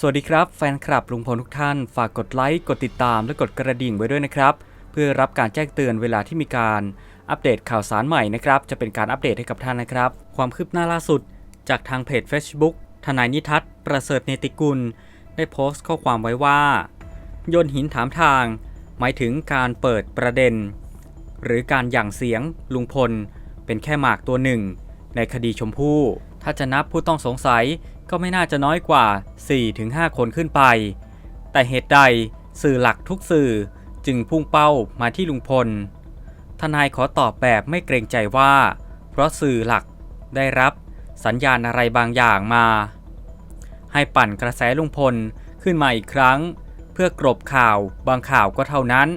สวัสดีครับแฟนคลับลุงพลทุกท่าน ฝากกดไลค์ กดติดตาม และกดกระดิ่งไว้ด้วยนะครับ เพื่อรับการแจ้งเตือนเวลาที่มีการอัปเดตข่าวสารใหม่นะครับ จะเป็นการอัปเดตให้กับท่านนะครับ ความคืบหน้าล่าสุด จากทางเพจ Facebook ทนายนิทัศน์ประเสริฐเนติกุล ได้โพสต์ข้อความไว้ว่า โยนหินถามทาง หมายถึงการเปิดประเด็น หรือการหยั่งเสียงลุงพล เป็นแค่หมากตัวหนึ่ง ในคดีชมพู่ ถ้าจะนับผู้ต้องสงสัยก็ไม่น่าจะน้อยกว่า 4-5 คนขึ้นไป แต่เหตุใดสื่อหลักทุกสื่อจึงพุ่งเป้ามาที่ลุงพล ทนายขอตอบแบบไม่เกรงใจว่า เพราะสื่อหลักได้รับสัญญาณอะไรบางอย่างมา ให้ปั่นกระแสลุงพลขึ้นมาอีกครั้ง เพื่อกรบข่าวบางข่าวก็เท่านั้น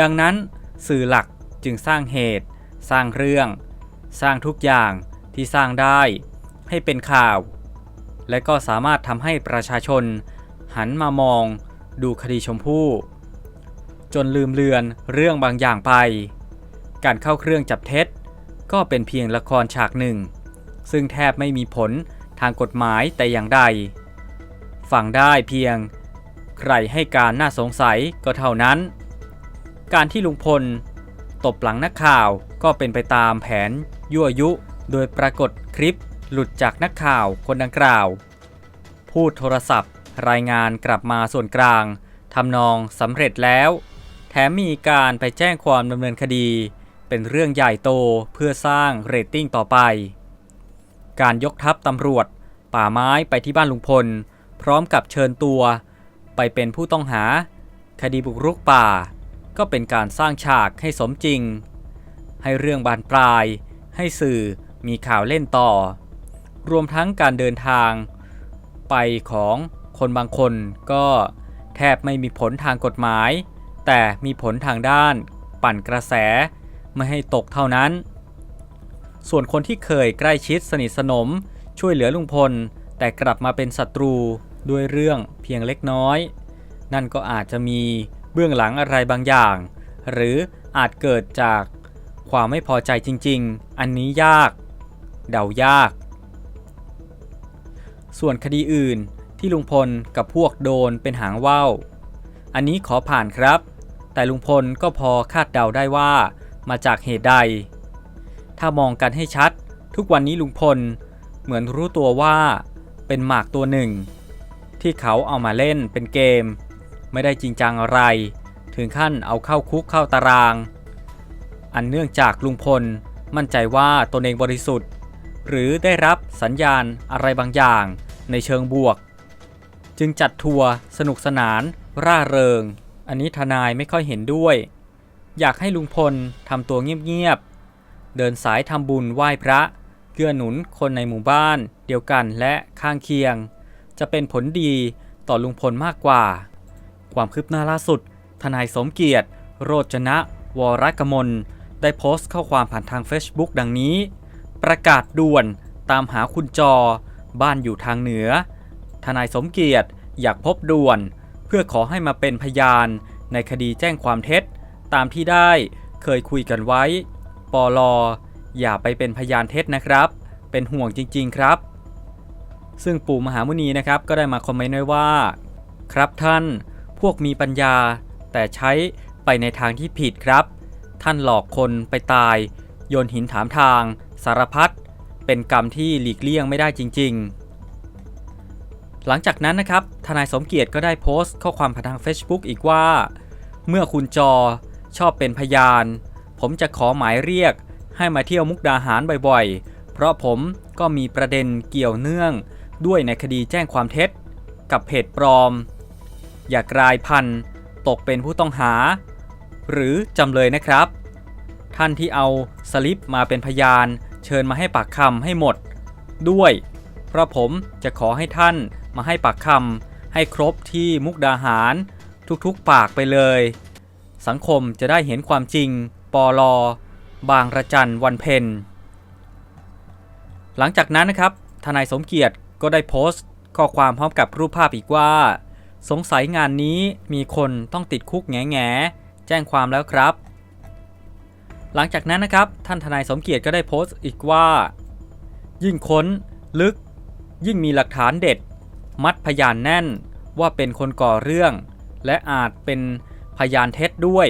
ดังนั้นสื่อหลักจึงสร้างเหตุ สร้างเรื่อง สร้างทุกอย่างที่สร้างได้ ให้เป็นข่าว และก็สามารถทำให้ประชาชน หันมามอง ดูคดีชมพู่ จนลืมเลือนเรื่องบางอย่างไป การเข้าเครื่องจับเท็จ ก็เป็นเพียงละครฉากหนึ่ง ซึ่งแทบไม่มีผลทางกฎหมายแต่อย่างใด ฟังได้เพียง ใครให้การน่าสงสัยก็เท่านั้น การที่ลุงพล ตบหลังนักข่าวก็เป็นไปตามแผนยั่วยุ โดยปรากฏคลิป หลุดจากนักข่าวคนดังกล่าว พูดโทรศัพท์ รายงานกลับมาส่วนกลางทำนองสำเร็จแล้ว แถมมีการไปแจ้งความดำเนินคดี เป็นเรื่องใหญ่โตเพื่อสร้างเรตติ้งต่อไป การยกทัพตำรวจ ป่าไม้ไปที่บ้านลุงพล พร้อมกับเชิญตัว ไปเป็นผู้ต้องหา คดีบุกรุกป่า ก็เป็นการสร้างฉากให้สมจริง ให้เรื่องบานปลาย ให้สื่อมีข่าวเล่นต่อ รวมทั้งการเดินทางไปของคนบางคนก็แทบไม่มีผลทางกฎหมาย แต่มีผลทางด้านปั่นกระแสไม่ให้ตกเท่านั้น ส่วนคนที่เคยใกล้ชิดสนิทสนมช่วยเหลือลุงพล แต่กลับมาเป็นศัตรูด้วยเรื่องเพียงเล็กน้อย นั่นก็อาจจะมีเบื้องหลังอะไรบางอย่าง หรืออาจเกิดจากความไม่พอใจจริง ๆ อันนี้ยาก เดายาก ส่วนคดีอื่นที่ลุงพลกับพวกโดนเป็นหางว่าวอันนี้ขอผ่านครับ แต่ลุงพลก็พอคาดเดาได้ว่ามาจากเหตุใด ถ้ามองกันให้ชัด ทุกวันนี้ลุงพลเหมือนรู้ตัวว่าเป็นหมากตัวหนึ่ง ที่เขาเอามาเล่นเป็นเกม ไม่ได้จริงจังอะไร ถึงขั้นเอาเข้าคุกเข้าตาราง อันเนื่องจากลุงพลมั่นใจว่าตนเองบริสุทธิ์ หรือได้รับสัญญาณอะไรบางอย่างในเชิงบวก จึงจัดทัวร์สนุกสนาน ร่าเริง อันนี้ทนายไม่ค่อยเห็นด้วย อยากให้ลุงพลทำตัวเงียบๆ เดินสายทำบุญไหว้พระเกื้อหนุนคนในหมู่บ้านเดียวกันและข้างเคียง จะเป็นผลดีต่อลุงพลมากกว่า ความคืบหน้าล่าสุด ทนายสมเกียรติ โรจนะ วรกมล ได้โพสต์ข้อความผ่านทาง Facebook ดังนี้ ประกาศด่วนตามหาคุณจอ บ้านอยู่ทางเหนือ ทนายสมเกียรติอยากพบด่วน เพื่อขอให้มาเป็นพยานในคดีแจ้งความเท็จ ตามที่ได้เคยคุยกันไว้ ปอลออย่าไปเป็นพยานเท็จนะครับ เป็นห่วงจริง ๆครับ ซึ่งปู่มหามุนีนะครับก็ได้มาคอมเมนต์ไว้ว่า ครับท่าน พวกมีปัญญา แต่ใช้ไปในทางที่ผิดครับ ท่านหลอกคนไปตาย โยนหินถามทาง สารพัดเป็นกรรมที่หลีกเลี่ยงไม่ได้จริง ๆ หลังจากนั้นนะครับ ทนายสมเกียรติก็ได้โพสต์ข้อความผ่านทาง Facebook อีกว่า เมื่อคุณจอชอบเป็นพยาน ผมจะขอหมายเรียกให้มาเที่ยวมุกดาหารบ่อยๆ เพราะผมก็มีประเด็นเกี่ยวเนื่องด้วยในคดีแจ้งความเท็จ กับเพจปลอม อย่ากลายพันธุ์ตกเป็นผู้ต้องหา หรือจำเลยนะครับ ท่านที่เอาสลิปมาเป็นพยาน เชิญมาให้ปากคำให้หมด ด้วย เพราะผมจะขอให้ท่านมาให้ปากคำให้ครบที่มุกดาหาร ทุกๆปากไปเลย สังคมจะได้เห็นความจริง ปอลอบางระจันวันเพ็ญหลังจากนั้นนะครับ ทนายสมเกียรติก็ได้โพสต์ ข้อความพร้อมกับรูปภาพอีกว่า สงสัยงานนี้มีคนต้องติดคุกแง่แง่แจ้งความแล้วครับ หลังจากนั้นนะครับท่านทนายสมเกียรติก็ได้โพสต์อีกว่า ยิ่งค้นลึก ยิ่งมีหลักฐานเด็ด มัดพยานแน่นว่าเป็นคนก่อเรื่อง และอาจเป็นพยานเท็จด้วย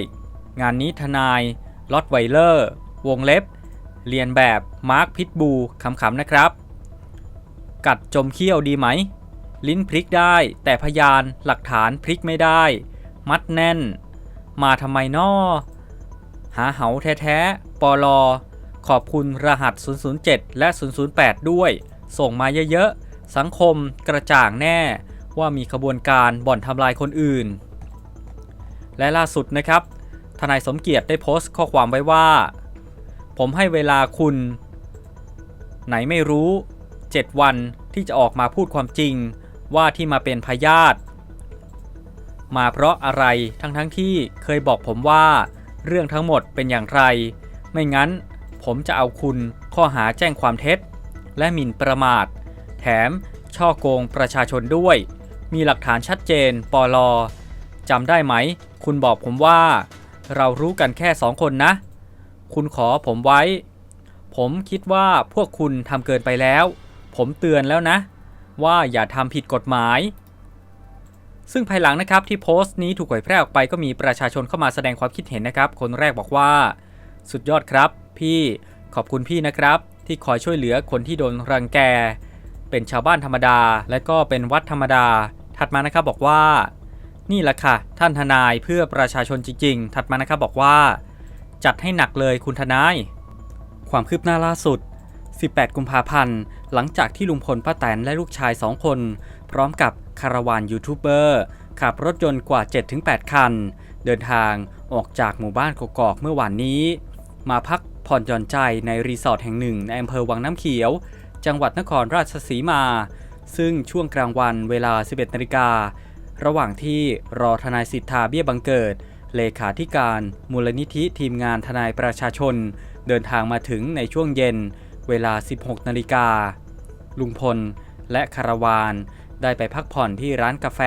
งานนี้ทนายลอตไวเลอร์ วงเล็บ เรียนแบบมาร์คพิทบูขำๆนะครับ กัดจมเขี้ยวดีไหม ลิ้นพลิกได้ แต่พยานหลักฐานพลิกไม่ได้ มัดแน่น มาทำไมนอ หาเหาแท้ๆปลอขอบคุณรหัส 007 และ 008 ด้วย ส่งมาเยอะๆ สังคมกระจ่างแน่ว่ามีขบวนการบ่อนทำลายคนอื่น และล่าสุดนะครับ ทนายสมเกียรติได้โพสต์ข้อความไว้ว่า ผมให้เวลาคุณ ไหนไม่รู้ 7 วันที่จะออกมาพูดความจริงว่าที่มาเป็นพยาธิมาเพราะอะไรทั้งทั้งๆที่เคยบอกผมว่า เรื่องทั้งหมดเป็นอย่างไร ไม่งั้นผมจะเอาคุณข้อหาแจ้งความเท็จ และหมิ่นประมาท แถมช่อโกงประชาชนด้วย มีหลักฐานชัดเจนปลอจำได้ไหม คุณบอกผมว่า เรารู้กันแค่สองคนนะ คุณขอผมไว้ ผมคิดว่าพวกคุณทำเกินไปแล้ว ผมเตือนแล้วนะ ว่าอย่าทำผิดกฎหมาย ซึ่งภายหลังนะครับที่โพสต์นี้ถูกเผยแพร่ออกไปก็มีประชาชนเข้ามาแสดงความคิดเห็นนะครับ คนแรกบอกว่า สุดยอดครับ พี่ขอบคุณพี่นะครับ ที่คอยช่วยเหลือคนที่โดนรังแก เป็นชาวบ้านธรรมดา และก็เป็นวัดธรรมดา ถัดมานะครับบอกว่า นี่แหละค่ะ ท่านทนายเพื่อประชาชนจริง ๆ ถัดมานะครับบอกว่า จัดให้หนักเลยคุณทนาย ความคืบหน้าล่าสุด 18 กุมภาพันธ์ หลังจากที่ลุงพลป้าแตนและลูกชาย 2 คน พร้อมกับคาราวานยูทูบเบอร์ขับรถยนต์กว่า 7-8 คัน เดินทางออกจากหมู่บ้านกกอกเมื่อวานนี้ มาพักผ่อนหย่อนใจในรีสอร์ทแห่งหนึ่งในอำเภอวังน้ำเขียว จังหวัดนครราชสีมา ซึ่งช่วงกลางวันเวลา 11นาฬิการะหว่างที่รอทนายสิทธาเบี้ยบังเกิด เลขาธิการมูลนิธิทีมงานทนายประชาชน เดินทางมาถึงในช่วงเย็น เวลา 16 นาฬิกา ลุงพลและคาราวานได้ไปพักผ่อนที่ร้านกาแฟ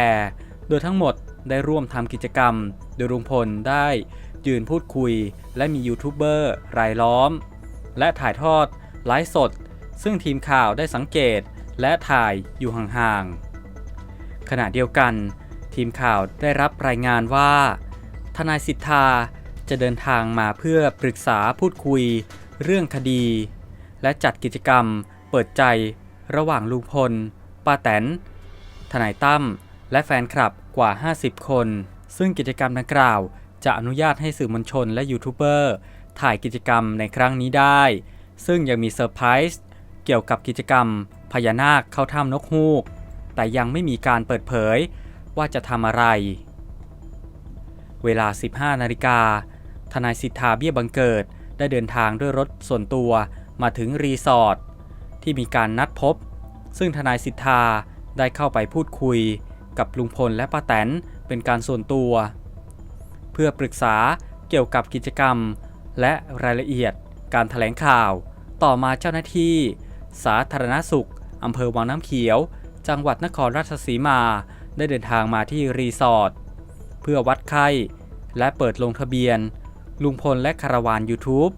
โดยทั้งหมดได้ร่วมทำกิจกรรม โดยลุงพลได้ยืนพูดคุย และมียูทูบเบอร์รายล้อม และถ่ายทอดไลฟ์สด ซึ่งทีมข่าวได้สังเกตและถ่ายอยู่ห่างๆ ขณะเดียวกัน ทีมข่าวได้รับรายงานว่า ทนายสิทธาจะเดินทางมาเพื่อปรึกษาพูดคุย เรื่องคดี และจัดกิจกรรม เปิดใจระหว่างลุงพลป้าแตน ทนายตั้ม และแฟนคลับกว่า 50 คน ซึ่งกิจกรรมดังกล่าว จะอนุญาตให้สื่อมวลชนและยูทูบเบอร์ถ่ายกิจกรรมในครั้งนี้ได้ ซึ่งยังมีเซอร์ไพรส์เกี่ยวกับกิจกรรม พญานาคเข้าถ้ำนกฮูก แต่ยังไม่มีการเปิดเผยว่าจะทำอะไร เวลา 15 นาฬิกา ทนายสิทธาเบี้ยบังเกิดได้เดินทางด้วยรถส่วนตัว มาถึงรีสอร์ทที่มีการนัดพบ ซึ่งทนายสิทธาได้เข้าไปพูดคุยกับลุงพลและป้าแตนเป็นการส่วนตัว เพื่อปรึกษาเกี่ยวกับกิจกรรม และรายละเอียดการถแถลงข่าว ต่อมาเจ้าหน้าที่ สาธารณสุขอำเภอวังน้ำเขียว จังหวัดนครราชสีมา ได้เดินทางมาที่รีสอร์ทเพื่อวัดไข้ และเปิดลงทะเบียน ลุงพลและคาราวาน YouTube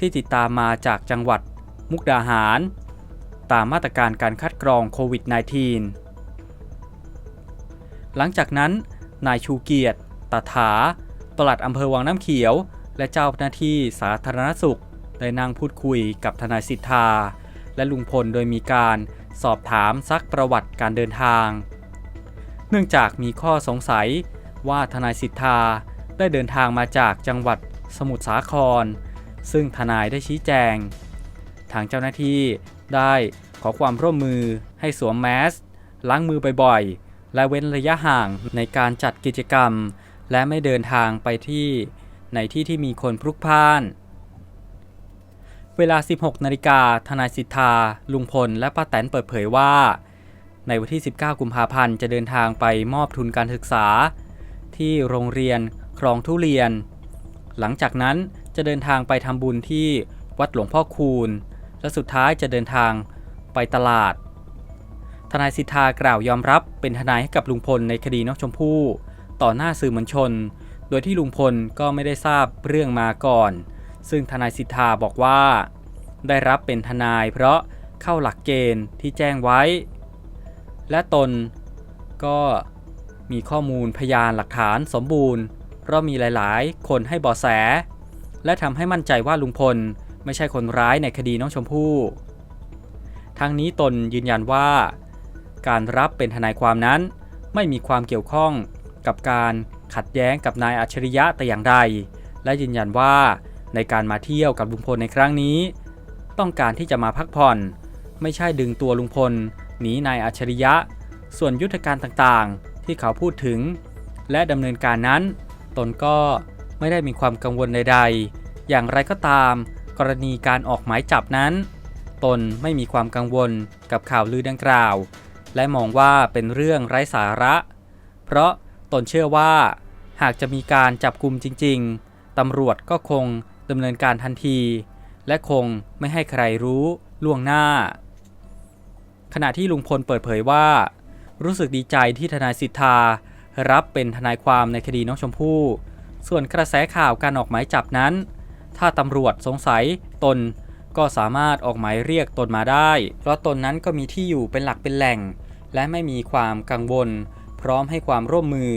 ที่ติดตามมาจากจังหวัดมุกดาหาร ตามมาตรการการคัดกรองโควิด -19 หลังจากนั้น นายชูเกียรติตาถา ปลัดอำเภอวังน้ำเขียว และเจ้าหน้าที่สาธารณสุข ได้นั่งพูดคุยกับทนายสิทธา และลุงพลโดยมีการสอบถามซักประวัติการเดินทาง เนื่องจากมีข้อสงสัยว่าทนายสิทธาได้เดินทางมาจากจังหวัดสมุทรสาคร ซึ่งทนายได้ชี้แจง ทางเจ้าหน้าที่ได้ขอความร่วมมือให้สวมแมสล้างมือบ่อยๆ และเว้นระยะห่างในการจัดกิจกรรม และไม่เดินทางไปที่ในที่ที่มีคนพลุกพล่าน เวลา 16 นาฬิกา ทนายสิทธา ลุงพล และป้าแตนเปิดเผยว่า ในวันที่ 19 กุมภาพันธ์ จะเดินทางไปมอบทุนการศึกษา ที่โรงเรียนคลองทุเรียน หลังจากนั้น จะเดินทางไปทำบุญที่วัดหลวงพ่อคูณ และสุดท้ายจะเดินทางไปตลาด ทนายสิทธากล่าวยอมรับเป็นทนายให้กับลุงพลในคดีน้องชมพู่ต่อหน้าสื่อมวลชน โดยที่ลุงพลก็ไม่ได้ทราบเรื่องมาก่อน ซึ่งทนายสิทธาบอกว่า ได้รับเป็นทนายเพราะเข้าหลักเกณฑ์ที่แจ้งไว้ และตนก็มีข้อมูลพยานหลักฐานสมบูรณ์ เพราะมีหลาย ๆ คนให้บาะแส และทำให้มั่นใจว่าลุงพลไม่ใช่คนร้ายในคดีน้องชมพู่ ทั้งนี้ตนยืนยันว่า การรับเป็นทนายความนั้นไม่มีความเกี่ยวข้องกับการขัดแย้งกับนายอัจฉริยะแต่อย่างใด และยืนยันว่าในการมาเที่ยวกับลุงพลในครั้งนี้ ต้องการที่จะมาพักผ่อน ไม่ใช่ดึงตัวลุงพลหนีนายอัจฉริยะ ส่วนยุทธการต่างๆ ที่เขาพูดถึง และดำเนินการนั้น ตนก็ ไม่ได้มีความกังวลใดๆ อย่างไรก็ตาม กรณีการออกหมายจับนั้น ตนไม่มีความกังวลกับข่าวลือดังกล่าว และมองว่าเป็นเรื่องไร้สาระ เพราะตนเชื่อว่า หากจะมีการจับกลุ่มจริง ๆ ตำรวจก็คงดำเนินการทันที และคงไม่ให้ใครรู้ล่วงหน้า ขณะที่ลุงพลเปิดเผยว่า รู้สึกดีใจที่ทนายสิทธารับเป็นทนายความในคดีน้องชมพู่ ส่วนกระแสข่าวการออกหมายจับนั้น ถ้าตำรวจสงสัยตนก็สามารถออกหมายเรียกตนมาได้ เพราะตนนั้นก็มีที่อยู่เป็นหลักเป็นแหล่ง และไม่มีความกังวล พร้อมให้ความร่วมมือ